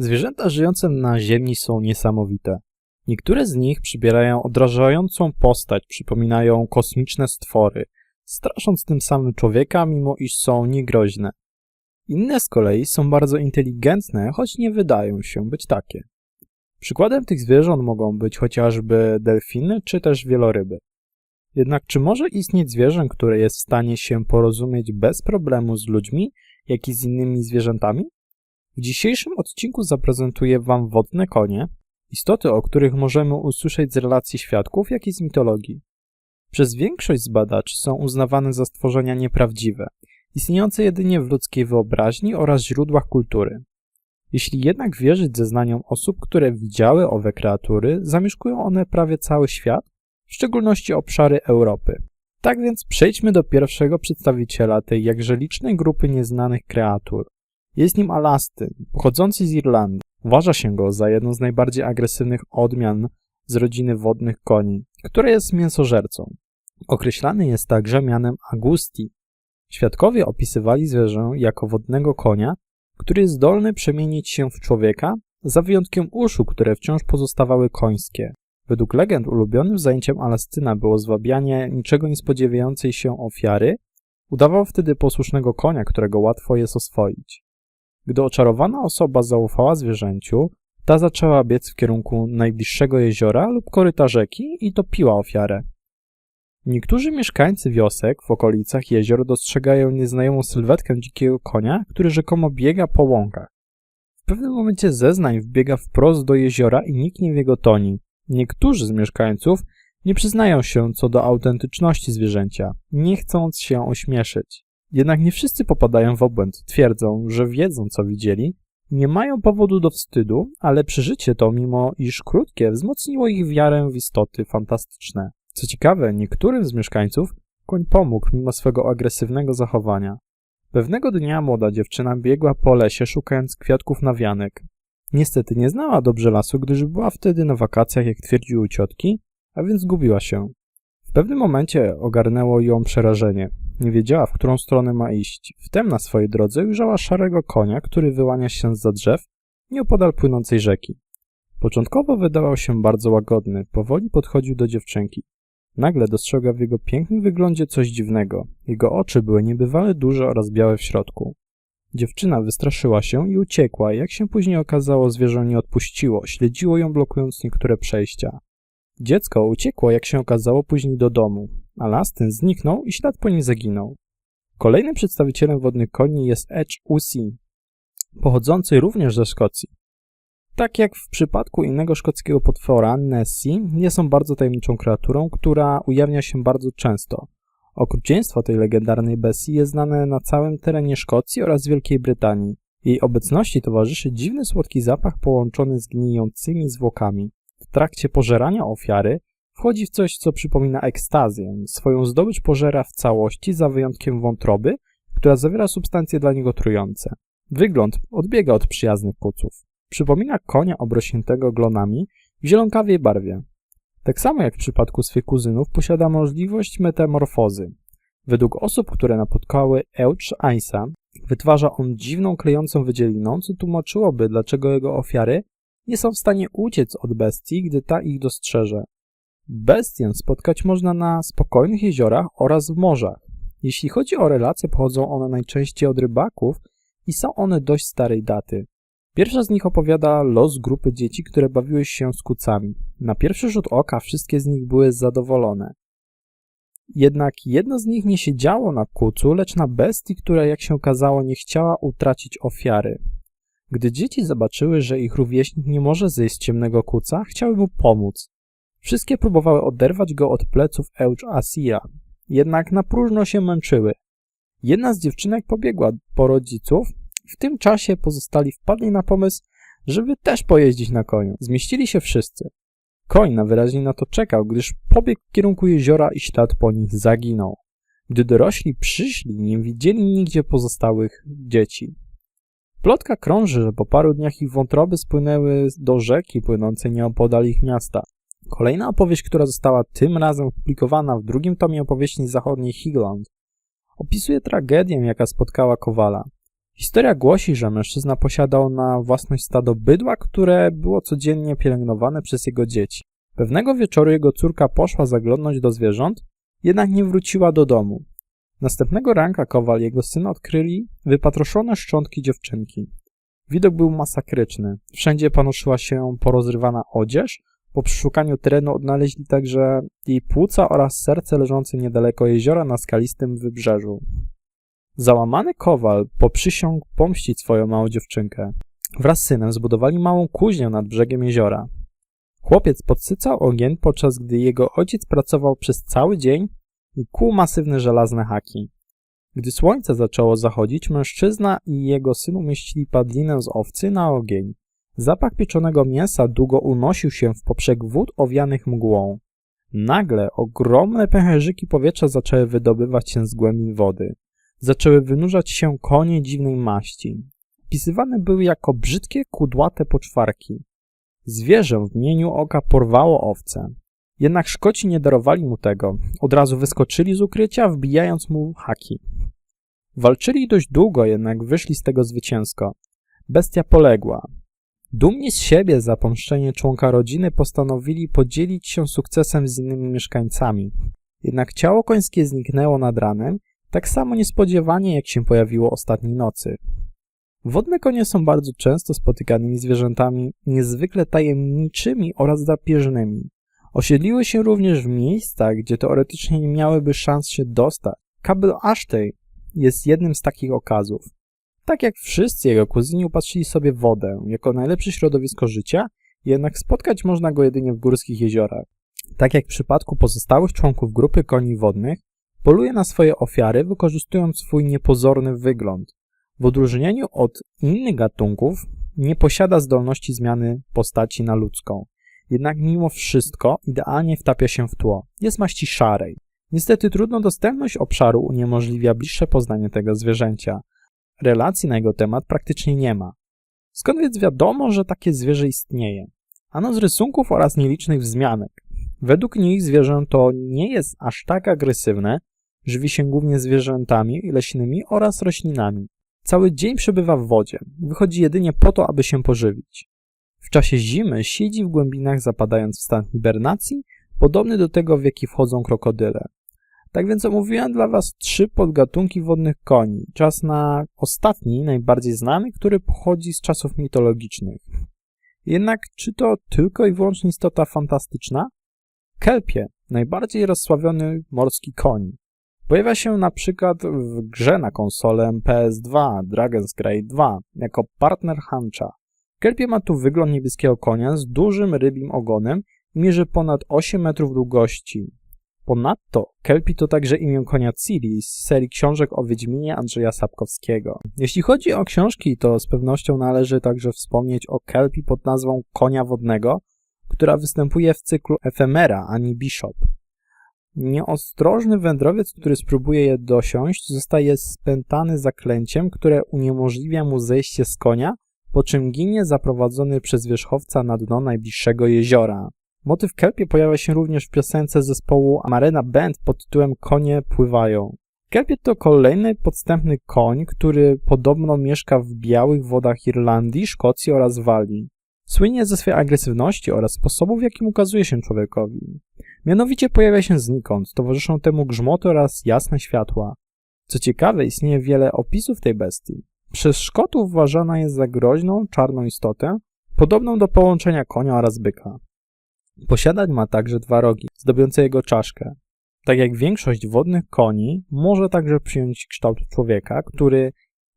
Zwierzęta żyjące na Ziemi są niesamowite. Niektóre z nich przybierają odrażającą postać, przypominają kosmiczne stwory, strasząc tym samym człowieka, mimo iż są niegroźne. Inne z kolei są bardzo inteligentne, choć nie wydają się być takie. Przykładem tych zwierząt mogą być chociażby delfiny czy też wieloryby. Jednak czy może istnieć zwierzę, które jest w stanie się porozumieć bez problemu z ludźmi, jak i z innymi zwierzętami? W dzisiejszym odcinku zaprezentuję Wam wodne konie, istoty, o których możemy usłyszeć z relacji świadków, jak i z mitologii. Przez większość z badaczy są uznawane za stworzenia nieprawdziwe, istniejące jedynie w ludzkiej wyobraźni oraz źródłach kultury. Jeśli jednak wierzyć zeznaniom osób, które widziały owe kreatury, zamieszkują one prawie cały świat, w szczególności obszary Europy. Tak więc przejdźmy do pierwszego przedstawiciela tej jakże licznej grupy nieznanych kreatur. Jest nim Alastyn, pochodzący z Irlandii. Uważa się go za jedną z najbardziej agresywnych odmian z rodziny wodnych koni, która jest mięsożercą. Określany jest także mianem Agusti. Świadkowie opisywali zwierzę jako wodnego konia, który jest zdolny przemienić się w człowieka, za wyjątkiem uszu, które wciąż pozostawały końskie. Według legend ulubionym zajęciem Alastyna było zwabianie niczego nie spodziewającej się ofiary. Udawał wtedy posłusznego konia, którego łatwo jest oswoić. Gdy oczarowana osoba zaufała zwierzęciu, ta zaczęła biec w kierunku najbliższego jeziora lub koryta rzeki i topiła ofiarę. Niektórzy mieszkańcy wiosek w okolicach jezior dostrzegają nieznajomą sylwetkę dzikiego konia, który rzekomo biega po łąkach. W pewnym momencie zeznań wbiega wprost do jeziora i niknie w jego toni. Niektórzy z mieszkańców nie przyznają się co do autentyczności zwierzęcia, nie chcąc się ośmieszyć. Jednak nie wszyscy popadają w obłęd, twierdzą, że wiedzą co widzieli, nie mają powodu do wstydu, ale przeżycie to, mimo iż krótkie, wzmocniło ich wiarę w istoty fantastyczne. Co ciekawe, niektórym z mieszkańców koń pomógł mimo swego agresywnego zachowania. Pewnego dnia młoda dziewczyna biegła po lesie szukając kwiatków na wianek. Niestety nie znała dobrze lasu, gdyż była wtedy na wakacjach, jak twierdziły ciotki, a więc zgubiła się. W pewnym momencie ogarnęło ją przerażenie. Nie wiedziała, w którą stronę ma iść. Wtem na swojej drodze ujrzała szarego konia, który wyłania się za drzew nieopodal płynącej rzeki. Początkowo wydawał się bardzo łagodny, powoli podchodził do dziewczynki. Nagle dostrzegła w jego pięknym wyglądzie coś dziwnego. Jego oczy były niebywale duże oraz białe w środku. Dziewczyna wystraszyła się i uciekła, jak się później okazało, zwierzę nie odpuściło, śledziło ją blokując niektóre przejścia. Dziecko uciekło, jak się okazało, później do domu, a las ten zniknął i ślad po nim zaginął. Kolejnym przedstawicielem wodnych koni jest Edge Usi, pochodzący również ze Szkocji. Tak jak w przypadku innego szkockiego potwora, Nessie nie są bardzo tajemniczą kreaturą, która ujawnia się bardzo często. Okrucieństwo tej legendarnej bestii jest znane na całym terenie Szkocji oraz Wielkiej Brytanii. Jej obecności towarzyszy dziwny słodki zapach połączony z gnijącymi zwłokami. W trakcie pożerania ofiary wchodzi w coś, co przypomina ekstazję. Swoją zdobycz pożera w całości, za wyjątkiem wątroby, która zawiera substancje dla niego trujące. Wygląd odbiega od przyjaznych kuców. Przypomina konia obrośniętego glonami w zielonkawej barwie. Tak samo jak w przypadku swych kuzynów posiada możliwość metamorfozy. Według osób, które napotkały Euch Aisa, wytwarza on dziwną klejącą wydzieliną, co tłumaczyłoby, dlaczego jego ofiary nie są w stanie uciec od bestii, gdy ta ich dostrzeże. Bestię spotkać można na spokojnych jeziorach oraz w morzach. Jeśli chodzi o relacje, pochodzą one najczęściej od rybaków i są one dość starej daty. Pierwsza z nich opowiada los grupy dzieci, które bawiły się z kucami. Na pierwszy rzut oka wszystkie z nich były zadowolone. Jednak jedno z nich nie siedziało na kucu, lecz na bestii, która jak się okazało nie chciała utracić ofiary. Gdy dzieci zobaczyły, że ich rówieśnik nie może zejść z ciemnego kuca, chciały mu pomóc. Wszystkie próbowały oderwać go od pleców Euch Asia, jednak na próżno się męczyły. Jedna z dziewczynek pobiegła po rodziców, w tym czasie pozostali wpadli na pomysł, żeby też pojeździć na koniu. Zmieścili się wszyscy. Koń na wyraźnie na to czekał, gdyż pobiegł w kierunku jeziora i ślad po nich zaginął. Gdy dorośli przyszli, nie widzieli nigdzie pozostałych dzieci. Plotka krąży, że po paru dniach ich wątroby spłynęły do rzeki płynącej nieopodal ich miasta. Kolejna opowieść, która została tym razem opublikowana w drugim tomie opowieści zachodniej Higland, opisuje tragedię, jaka spotkała Kowala. Historia głosi, że mężczyzna posiadał na własność stado bydła, które było codziennie pielęgnowane przez jego dzieci. Pewnego wieczoru jego córka poszła zaglądnąć do zwierząt, jednak nie wróciła do domu. Następnego ranka Kowal i jego syn odkryli wypatroszone szczątki dziewczynki. Widok był masakryczny. Wszędzie panoszyła się porozrywana odzież. Po przeszukaniu terenu odnaleźli także jej płuca oraz serce leżące niedaleko jeziora na skalistym wybrzeżu. Załamany Kowal poprzysiągł pomścić swoją małą dziewczynkę. Wraz z synem zbudowali małą kuźnię nad brzegiem jeziora. Chłopiec podsycał ogień, podczas gdy jego ojciec pracował przez cały dzień i kłuł masywne żelazne haki. Gdy słońce zaczęło zachodzić, mężczyzna i jego syn umieścili padlinę z owcy na ogień. Zapach pieczonego mięsa długo unosił się w poprzek wód owianych mgłą. Nagle ogromne pęcherzyki powietrza zaczęły wydobywać się z głębin wody. Zaczęły wynurzać się konie dziwnej maści. Pisywane były jako brzydkie, kudłate poczwarki. Zwierzę w mieniu oka porwało owce. Jednak Szkoci nie darowali mu tego. Od razu wyskoczyli z ukrycia, wbijając mu haki. Walczyli dość długo, jednak wyszli z tego zwycięsko. Bestia poległa. Dumni z siebie za pomszczenie członka rodziny postanowili podzielić się sukcesem z innymi mieszkańcami. Jednak ciało końskie zniknęło nad ranem, tak samo niespodziewanie jak się pojawiło ostatniej nocy. Wodne konie są bardzo często spotykanymi zwierzętami niezwykle tajemniczymi oraz drapieżnymi. Osiedliły się również w miejscach, gdzie teoretycznie nie miałyby szans się dostać. Kabel Ashtey jest jednym z takich okazów. Tak jak wszyscy jego kuzyni upatrzyli sobie wodę jako najlepsze środowisko życia, jednak spotkać można go jedynie w górskich jeziorach. Tak jak w przypadku pozostałych członków grupy koni wodnych, poluje na swoje ofiary wykorzystując swój niepozorny wygląd. W odróżnieniu od innych gatunków nie posiada zdolności zmiany postaci na ludzką. Jednak mimo wszystko idealnie wtapia się w tło. Jest maści szarej. Niestety trudno dostępność obszaru uniemożliwia bliższe poznanie tego zwierzęcia. Relacji na jego temat praktycznie nie ma. Skąd więc wiadomo, że takie zwierzę istnieje? Ano z rysunków oraz nielicznych wzmianek. Według nich zwierzę to nie jest aż tak agresywne, żywi się głównie zwierzętami leśnymi oraz roślinami. Cały dzień przebywa w wodzie, wychodzi jedynie po to, aby się pożywić. W czasie zimy siedzi w głębinach zapadając w stan hibernacji, podobny do tego, w jaki wchodzą krokodyle. Tak więc omówiłem dla Was trzy podgatunki wodnych koni. Czas na ostatni, najbardziej znany, który pochodzi z czasów mitologicznych. Jednak czy to tylko i wyłącznie istota fantastyczna? Kelpie, najbardziej rozsławiony morski koń. Pojawia się na przykład w grze na konsolę PS2 Dragon's Grey 2 jako partner Hancha. Kelpie ma tu wygląd niebieskiego konia z dużym rybim ogonem i mierzy ponad 8 metrów długości. Ponadto Kelpi to także imię konia Ciri z serii książek o Wiedźminie Andrzeja Sapkowskiego. Jeśli chodzi o książki, to z pewnością należy także wspomnieć o Kelpi pod nazwą Konia Wodnego, która występuje w cyklu Efemera ani Bishop. Nieostrożny wędrowiec, który spróbuje je dosiąść, zostaje spętany zaklęciem, które uniemożliwia mu zejście z konia, po czym ginie zaprowadzony przez wierzchowca na dno najbliższego jeziora. Motyw kelpie pojawia się również w piosence zespołu Amarena Band pod tytułem Konie pływają. Kelpie to kolejny podstępny koń, który podobno mieszka w białych wodach Irlandii, Szkocji oraz Walii. Słynie ze swojej agresywności oraz sposobu, w jakim ukazuje się człowiekowi. Mianowicie pojawia się znikąd, towarzyszą temu grzmoty oraz jasne światła. Co ciekawe, istnieje wiele opisów tej bestii. Przez Szkotów uważana jest za groźną, czarną istotę, podobną do połączenia konia oraz byka. Posiadać ma także dwa rogi, zdobiące jego czaszkę. Tak jak większość wodnych koni, może także przyjąć kształt człowieka, który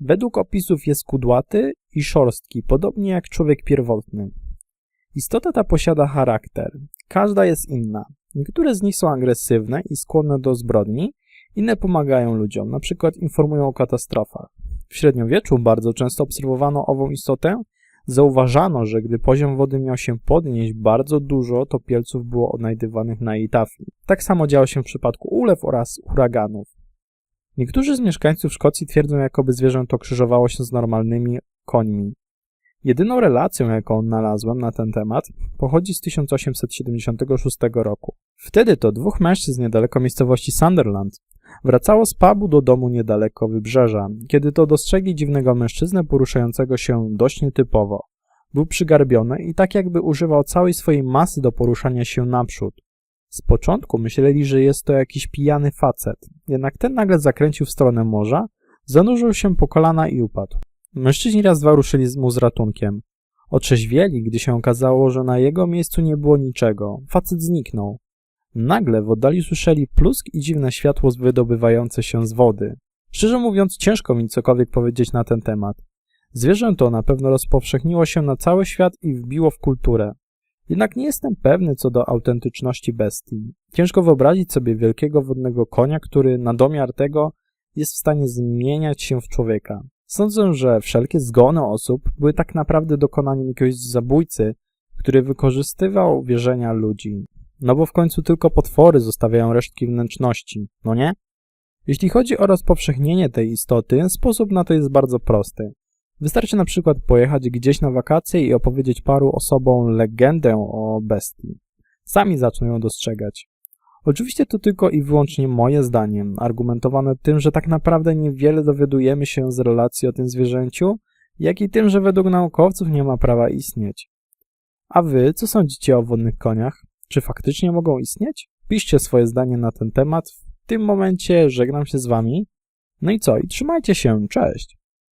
według opisów jest kudłaty i szorstki, podobnie jak człowiek pierwotny. Istota ta posiada charakter. Każda jest inna. Niektóre z nich są agresywne i skłonne do zbrodni, inne pomagają ludziom, na przykład informują o katastrofach. W średniowieczu bardzo często obserwowano ową istotę. Zauważano, że gdy poziom wody miał się podnieść bardzo dużo, to pielców było odnajdywanych na jej tafli. Tak samo działo się w przypadku ulew oraz huraganów. Niektórzy z mieszkańców Szkocji twierdzą, jakoby zwierzę to krzyżowało się z normalnymi końmi. Jedyną relacją, jaką znalazłem na ten temat, pochodzi z 1876 roku. Wtedy to dwóch mężczyzn niedaleko miejscowości Sunderland Wracało z pubu do domu niedaleko wybrzeża, kiedy to dostrzegli dziwnego mężczyznę poruszającego się dość nietypowo. Był przygarbiony i tak jakby używał całej swojej masy do poruszania się naprzód. Z początku myśleli, że jest to jakiś pijany facet, jednak ten nagle zakręcił w stronę morza, zanurzył się po kolana i upadł. Mężczyźni raz dwa ruszyli mu z ratunkiem. Otrzeźwieli, gdy się okazało, że na jego miejscu nie było niczego. Facet zniknął. Nagle w oddali słyszeli plusk i dziwne światło wydobywające się z wody. Szczerze mówiąc, ciężko mi cokolwiek powiedzieć na ten temat. Zwierzę to na pewno rozpowszechniło się na cały świat i wbiło w kulturę. Jednak nie jestem pewny co do autentyczności bestii. Ciężko wyobrazić sobie wielkiego wodnego konia, który na domiar tego jest w stanie zmieniać się w człowieka. Sądzę, że wszelkie zgony osób były tak naprawdę dokonaniem jakiegoś zabójcy, który wykorzystywał wierzenia ludzi. No bo w końcu tylko potwory zostawiają resztki wnętrzności, no nie? Jeśli chodzi o rozpowszechnienie tej istoty, sposób na to jest bardzo prosty. Wystarczy na przykład pojechać gdzieś na wakacje i opowiedzieć paru osobom legendę o bestii. Sami zaczną ją dostrzegać. Oczywiście to tylko i wyłącznie moje zdanie, argumentowane tym, że tak naprawdę niewiele dowiadujemy się z relacji o tym zwierzęciu, jak i tym, że według naukowców nie ma prawa istnieć. A wy, co sądzicie o wodnych koniach? Czy faktycznie mogą istnieć? Piszcie swoje zdanie na ten temat. W tym momencie żegnam się z wami. No i co? I trzymajcie się. Cześć!